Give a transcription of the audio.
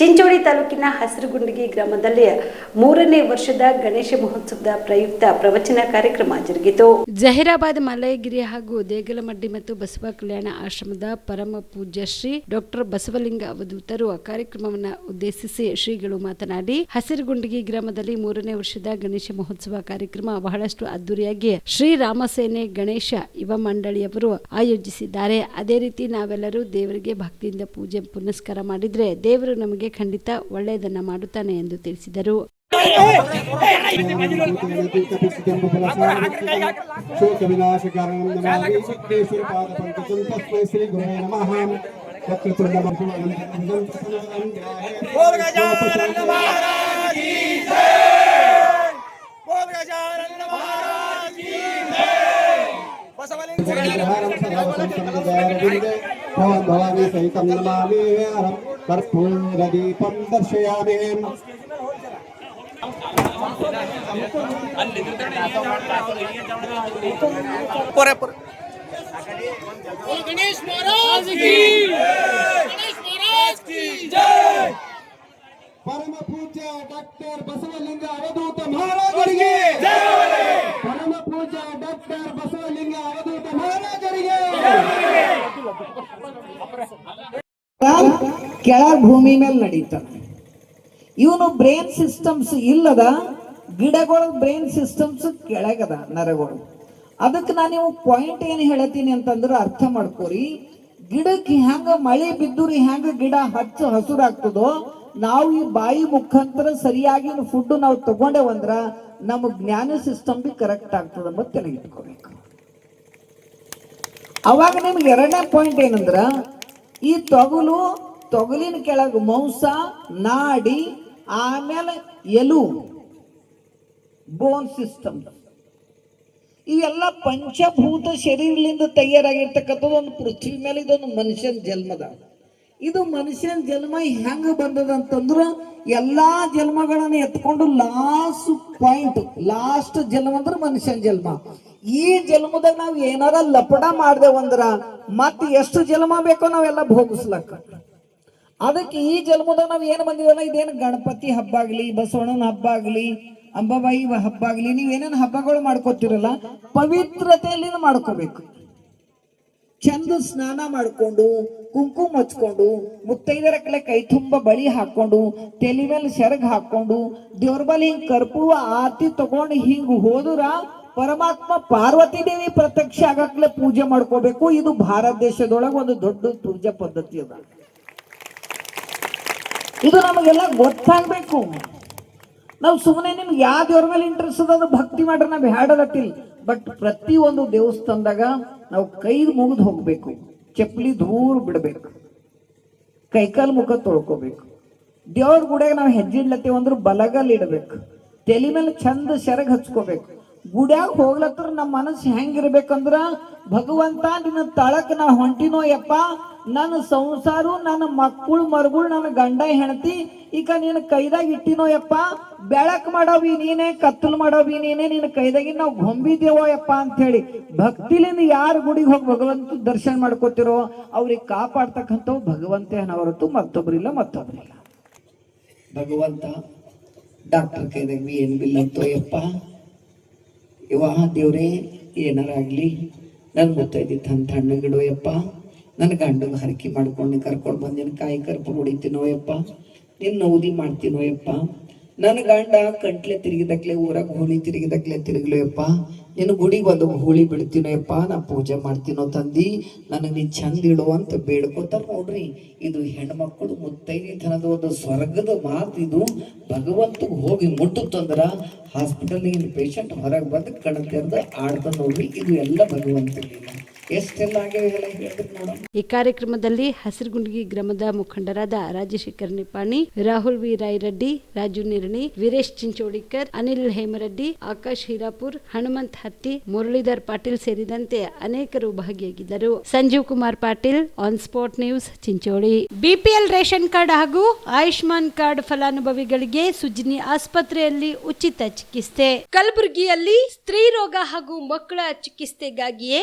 ಚಿಂಚೋಳಿ ತಾಲೂಕಿನ ಹಸಿರುಗುಂಡಿಗೆ ಗ್ರಾಮದಲ್ಲಿ ಮೂರನೇ ವರ್ಷದ ಗಣೇಶ ಮಹೋತ್ಸವದ ಪ್ರಯುಕ್ತ ಪ್ರವಚನ ಕಾರ್ಯಕ್ರಮ ಜರುಗಿತು. ಜಹೀರಾಬಾದ್ ಮಲಯಗಿರಿ ಹಾಗೂ ದೇಗಲಮಡ್ಡಿ ಮತ್ತು ಬಸವ ಕಲ್ಯಾಣ ಆಶ್ರಮದ ಪರಮ ಪೂಜ್ಯ ಶ್ರೀ ಡಾಕ್ಟರ್ ಬಸವಲಿಂಗ ಅವಧೂತರು ಕಾರ್ಯಕ್ರಮವನ್ನು ಉದ್ದೇಶಿಸಿ ಶ್ರೀಗಳು ಮಾತನಾಡಿ, ಹಸಿರುಗುಂಡಿಗೆ ಗ್ರಾಮದಲ್ಲಿ ಮೂರನೇ ವರ್ಷದ ಗಣೇಶ ಮಹೋತ್ಸವ ಕಾರ್ಯಕ್ರಮ ಬಹಳಷ್ಟು ಅದ್ದೂರಿಯಾಗಿ ಶ್ರೀ ರಾಮಸೇನೆ ಗಣೇಶ ಯುವ ಮಂಡಳಿಯವರು ಆಯೋಜಿಸಿದ್ದಾರೆ. ಅದೇ ರೀತಿ ನಾವೆಲ್ಲರೂ ದೇವರಿಗೆ ಭಕ್ತಿಯಿಂದ ಪೂಜೆ ಪುನಸ್ಕಾರ ಮಾಡಿದ್ರೆ ದೇವರು ನಮಗೆ ಖಂಡಿತ ಒಳ್ಳೆಯದನ್ನ ಮಾಡುತ್ತಾನೆ ಎಂದು ತಿಳಿಸಿದರು ಶೋಕ ವಿನಾಶ ಕಾರಣಂ ನಮಾಮಿ ಸಿದ್ದೇಶ್ವರ ಪಾದ ಪಂಕಜಂ ತಸ್ಮೈ ಶ್ರೀ ಗುರೇ ನಮಃ ವಕ್ರತುಂಡ बोल गजानन महाराज की जय बोल गजानन महाराज की जय बसवलिंग भवन् भवानी सहितं नमामि कर्पूरदीपं दर्शयामि परम पूज्य डॉक्टर बसवलिंग अवधूत महाराज ಕೆಳಗ್ ಭೂಮಿ ಮೇಲೆ ನಡೀತಾನೆ ಇವನು ಬ್ರೈನ್ ಸಿಸ್ಟಮ್ಸ್ ಇಲ್ಲದ ಗಿಡಗಳ ಬ್ರೈನ್ ಸಿಸ್ಟಮ್ಸ್ ಕೆಳಗದ ನರಗಳು. ಅದಕ್ಕೆ ನಾನು ನೀವು ಪಾಯಿಂಟ್ ಏನು ಹೇಳತ್ತೀನಿ ಅಂತಂದ್ರೆ ಅರ್ಥ ಮಾಡ್ಕೋರಿ. ಗಿಡಕ್ಕೆ ಹೆಂಗ ಮಳೆ ಬಿದ್ದುರಿ ಹೆಂಗ ಗಿಡ ಹಚ್ಚ ಹಸುರಾಗ್ತದೋ ನಾವು ಈ ಬಾಯಿ ಮುಖಾಂತರ ಸರಿಯಾಗಿ ಫುಡ್ ನಾವು ತಗೊಂಡೇವಂದ್ರ ನಮ್ಮ ಜ್ಞಾನ ಸಿಸ್ಟಮ್ ಬಿ ಕರೆಕ್ಟ್ ಆಗ್ತದ ಅಂತ ಇಟ್ಕೋಬೇಕು ಅವಾಗ ನಿಮ್ಗೆ ಎರಡನೇ ಪಾಯಿಂಟ್ ಏನಂದ್ರ, ಈ ತೊಗಲು ತೊಗಲಿನ ಕೆಳಗೆ ಮಾಂಸ, ನಾಡಿ, ಆಮೇಲೆ ಎಲು ಬೋನ್ ಸಿಸ್ಟಮ್ ಇವೆಲ್ಲ ಪಂಚಭೂತ ಶರೀರದಿಂದ ತಯಾರಾಗಿರ್ತಕ್ಕಂಥದ್ದು ಒಂದು ಪೃಥ್ವಿ ಮೇಲೆ ಇದೊಂದು ಮನುಷ್ಯನ ಜನ್ಮದ ಇದು ಮನುಷ್ಯನ ಜನ್ಮ ಹೆಂಗೆ ಬಂದದಂತಂದ್ರೆ ಎಲ್ಲ ಜನ್ಮಗಳನ್ನು ಎತ್ಕೊಂಡು ಲಾಸ್ಟ್ ಪಾಯಿಂಟ್ ಲಾಸ್ಟ್ ಜನ್ಮ ಅಂದ್ರೆ ಮನುಷ್ಯನ ಜನ್ಮ. ಈ ಜನ್ಮದಾಗ ನಾವು ಏನಾರ ಲಪಡ ಮಾಡ್ದೇವಂದ್ರ ಮತ್ತೆ ಎಷ್ಟು ಜನ್ಮ ಬೇಕೋ ನಾವೆಲ್ಲ ಭೋಗಿಸ್ಲಕ್ಕ. ಅದಕ್ಕೆ ಈ ಜನ್ಮದಾಗ ನಾವ್ ಏನ್ ಬಂದಿವಲ್ಲ, ಇದೇನು ಗಣಪತಿ ಹಬ್ಬ ಆಗ್ಲಿ, ಬಸವಣ್ಣನ ಹಬ್ಬ ಆಗ್ಲಿ ಅಂಬಾಬಾಯಿ ಹಬ್ಬ ಆಗ್ಲಿ, ನೀವ್ ಏನೇನ್ ಹಬ್ಬಗಳು ಮಾಡ್ಕೋತಿರಲ್ಲ, ಪವಿತ್ರತೆಯಲ್ಲಿ ಮಾಡ್ಕೋಬೇಕು. ಚಂದ ಸ್ನಾನ ಮಾಡ್ಕೊಂಡು, ಕುಂಕುಮ ಹಚ್ಕೊಂಡು ಮುತ್ತೈದರ ಕಡೆ ಕೈ ತುಂಬ ಬಳಿ ಹಾಕೊಂಡು, ತಲೆ ಮೇಲೆ ಸೆರಗ್ ಹಾಕೊಂಡು, ದೇವ್ರ ಹಿಂಗ್ ಕರ್ಪೂರ ಆರತಿ ತಗೊಂಡು ಹಿಂಗ್ ಹೋದ್ರ, ಪರಮಾತ್ಮ ಪಾರ್ವತಿ ದೇವಿ ಪ್ರತ್ಯಕ್ಷ ಆಗಕ್ಲೆ ಪೂಜೆ ಮಾಡ್ಕೋಬೇಕು. ಇದು ಭಾರತ ದೇಶದೊಳಗೆ ಒಂದು ದೊಡ್ಡ ಪೂಜಾ ಪದ್ಧತಿ ಅದ. ಇದು ನಮಗೆಲ್ಲ ಗೊತ್ತಾಗ್ಬೇಕು. ನಾವು ಸುಮ್ಮನೆ ನಿಮ್ಗೆ ಯಾವ ದೇವ್ರ ಮೇಲೆ ಇಂಟ್ರೆಸ್ಟ್ ಅದ ಭಕ್ತಿ ಮಾಡ್ರೆ ನಾವು ಹೇಳಲತ್ತಿಲ್ಲ ಬಟ್ ಪ್ರತಿ ಒಂದು ದೇವಸ್ಥಾನದಾಗ ನಾವು ಕೈ ಮುಗಿದು ಹೋಗ್ಬೇಕು. ಚಪ್ಪಲಿ ದೂರ ಬಿಡ್ಬೇಕು. ಕೈಕಾಲು ಮುಖ ತೊಳ್ಕೋಬೇಕು. ದೇವ್ರ ಗುಡಿಯಾಗ ನಾವು ಹೆಜ್ಜೆ ಇಡ್ಲತ್ತೀವಿ ಅಂದ್ರೆ ಬಲಗಲ್ ಇಡಬೇಕು. ತಲೆ ಮೇಲೆ ಚಂದ ಸೆರಗ್ ಹಚ್ಕೋಬೇಕು. ಗುಡ್ಯಾಗ ಹೋಗ್ಲತ್ರ ನಮ್ಮ ಮನಸ್ಸು ಹೆಂಗಿರ್ಬೇಕಂದ್ರ ಭಗವಂತ ನಿನ್ನ ತಳಕ್ ನಾ ಹೊಂಟಿನೋ ಯಪ್ಪ ನನ್ನ ಸಂಸಾರು, ನನ್ನ ಮಕ್ಕಳು, ಮರುಗಳು, ನನ್ನ ಗಂಡ, ಹೆಂಡತಿ ಈಗ ನಿನ್ನ ಕೈದಾಗ ಇಟ್ಟಿನೋ ಯಪ್ಪ. ಬೆಳಕ್ ಮಾಡೋವಿ ನೀನೇ, ಕತ್ತಲು ಮಾಡೋವಿ ನೀನೇ, ನಿನ್ನ ಕೈದಾಗಿ ನಾವು ಗೊಂಬಿದ್ದೇವೋ ಯಪ್ಪ ಅಂತ ಹೇಳಿ ಭಕ್ತಿಲಿಂದ ಯಾರು ಗುಡಿಗೆ ಹೋಗಿ ಭಗವಂತ ದರ್ಶನ ಮಾಡ್ಕೋತಿರೋ, ಅವ್ರಿಗೆ ಕಾಪಾಡ್ತಕ್ಕಂಥವು ಭಗವಂತೆ ಹೊರತು ಮತ್ತೊಬ್ರಿಲ್ಲ ಮತ್ತೊಬ್ಬರಿಲ್ಲ ಭಗವಂತ, ಡಾಕ್ಟರ್ ಕೈದಾಗ ಏನ್ ಬಿಲ್ಲ ಅಂತೋ ಯಪ್ಪ. ಇವ ದೇವ್ರೇ, ಏನಾರ ಆಗ್ಲಿ, ನನ್ ತನ್ ತಣ್ಣಗಿಡೋ ಯಪ್ಪ. ನನ್ನ ಗಂಡನ ಹರಕೆ ಮಾಡ್ಕೊಂಡು ಕರ್ಕೊಂಡು ಬಂದಿನ ಕಾಯಿ ಕರ್ಪೂರ ಹೊಡಿತೀನೋ ಯಪ್ಪ ನಿನ್ನ ನೌದಿ ಮಾಡ್ತೀನೋ ಯಪ್ಪ ನನ್ನ ಗಂಡ ಕಂಟ್ಲೆ ತಿರುಗಿದಕ್ಲೆ ಊರಾಗ ಹೋಳಿ ತಿರುಗಿದಕ್ಲೆ ತಿರುಗ್ಲು ಯಪ್ಪ ನಿನ್ನ ಗುಡಿಗೆ ಒಂದು ಹೋಳಿ ಬಿಡ್ತೀನೋಯಪ್ಪ. ನಾ ಪೂಜೆ ಮಾಡ್ತೀನೋ ತಂದಿ. ನನಗೆ ನೀ ಚಂದ ಇಡು ಅಂತ ಬೇಡ್ಕೋತಾರ ನೋಡ್ರಿ. ಇದು ಹೆಣ್ಮಕ್ಳು ಮುತ್ತೈದಿತನದ ಒಂದು ಸ್ವರ್ಗದ ಮಾತು ಇದು. ಭಗವಂತಗೆ ಹೋಗಿ ಮುಟ್ಟುತ್ತಂದ್ರ ಹಾಸ್ಪಿಟಲ್ ಪೇಷಂಟ್ ಹೊರಗೆ ಬಂದು ಕಣ ತೆರೆದು ಆಡ್ತಾನೆ ನೋಡ್ರಿ. ಇದು ಎಲ್ಲ ಭಗವಂತನಿಲ್ಲ ಎಷ್ಟೆಲ್ಲ ಈ ಕಾರ್ಯಕ್ರಮದಲ್ಲಿ ಹಸಿರುಗುಂಡಿ ಗ್ರಾಮದ ಮುಖಂಡರಾದ ರಾಜಶೇಖರ್ ನಿಪಾಣಿ ರಾಹುಲ್ ವಿ ರಾಯರೆಡ್ಡಿ ರಾಜು ನಿರ್ಣಿ ವೀರೇಶ್ ಚಿಂಚೋಡಿಕರ್ ಅನಿಲ್ ಹೇಮರೆಡ್ಡಿ ಆಕಾಶ್ ಹೀರಾಪುರ್ ಹನುಮಂತ್ ಹತ್ತಿ ಮುರಳೀಧರ್ ಪಾಟೀಲ್ ಸೇರಿದಂತೆ ಅನೇಕರು ಭಾಗಿಯಾಗಿದ್ದರು. Sanjeev Kumar Patil on spot news Chincholi. BPL ration card ಹಾಗೂ ಆಯುಷ್ಮಾನ್ ಕಾರ್ಡ್ ಫಲಾನುಭವಿಗಳಿಗೆ ಸುಜಿನಿ ಆಸ್ಪತ್ರೆಯಲ್ಲಿ ಉಚಿತ ಚಿಕಿತ್ಸೆ. ಕಲಬುರಗಿಯಲ್ಲಿ ಸ್ತ್ರೀ ರೋಗ ಹಾಗೂ ಮಕ್ಕಳ ಚಿಕಿತ್ಸೆಗಾಗಿಯೇ